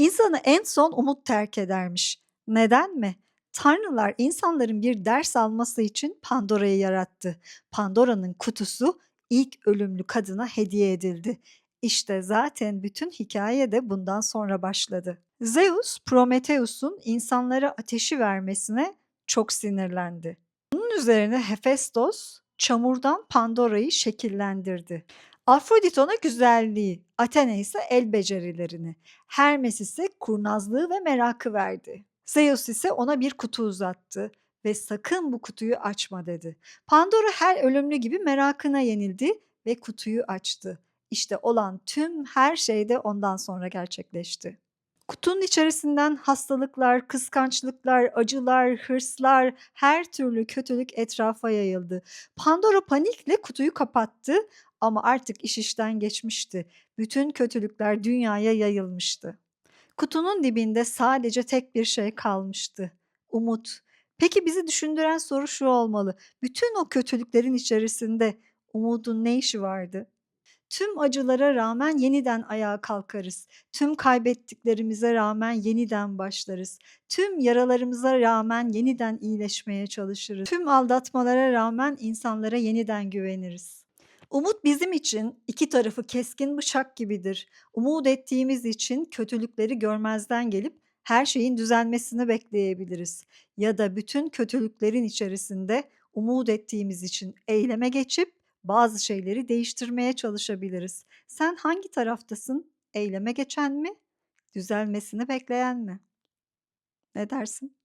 İnsanı en son umut terk edermiş. Neden mi? Tanrılar insanların bir ders alması için Pandora'yı yarattı. Pandora'nın kutusu ilk ölümlü kadına hediye edildi. İşte zaten bütün hikaye de bundan sonra başladı. Zeus, Prometheus'un insanlara ateşi vermesine çok sinirlendi. Bunun üzerine Hephaistos çamurdan Pandora'yı şekillendirdi. Afrodit ona güzelliği, Athena ise el becerilerini, Hermes ise kurnazlığı ve merakı verdi. Zeus ise ona bir kutu uzattı ve sakın bu kutuyu açma dedi. Pandora her ölümlü gibi merakına yenildi ve kutuyu açtı. İşte olan tüm her şey de ondan sonra gerçekleşti. Kutunun içerisinden hastalıklar, kıskançlıklar, acılar, hırslar, her türlü kötülük etrafa yayıldı. Pandora panikle kutuyu kapattı ama artık iş işten geçmişti. Bütün kötülükler dünyaya yayılmıştı. Kutunun dibinde sadece tek bir şey kalmıştı. Umut. Peki bizi düşündüren soru şu olmalı. Bütün o kötülüklerin içerisinde umudun ne işi vardı? Tüm acılara rağmen yeniden ayağa kalkarız. Tüm kaybettiklerimize rağmen yeniden başlarız. Tüm yaralarımıza rağmen yeniden iyileşmeye çalışırız. Tüm aldatmalara rağmen insanlara yeniden güveniriz. Umut bizim için iki tarafı keskin bıçak gibidir. Umut ettiğimiz için kötülükleri görmezden gelip her şeyin düzelmesini bekleyebiliriz. Ya da bütün kötülüklerin içerisinde umut ettiğimiz için eyleme geçip bazı şeyleri değiştirmeye çalışabiliriz. Sen hangi taraftasın? Eyleme geçen mi? Düzelmesini bekleyen mi? Ne dersin?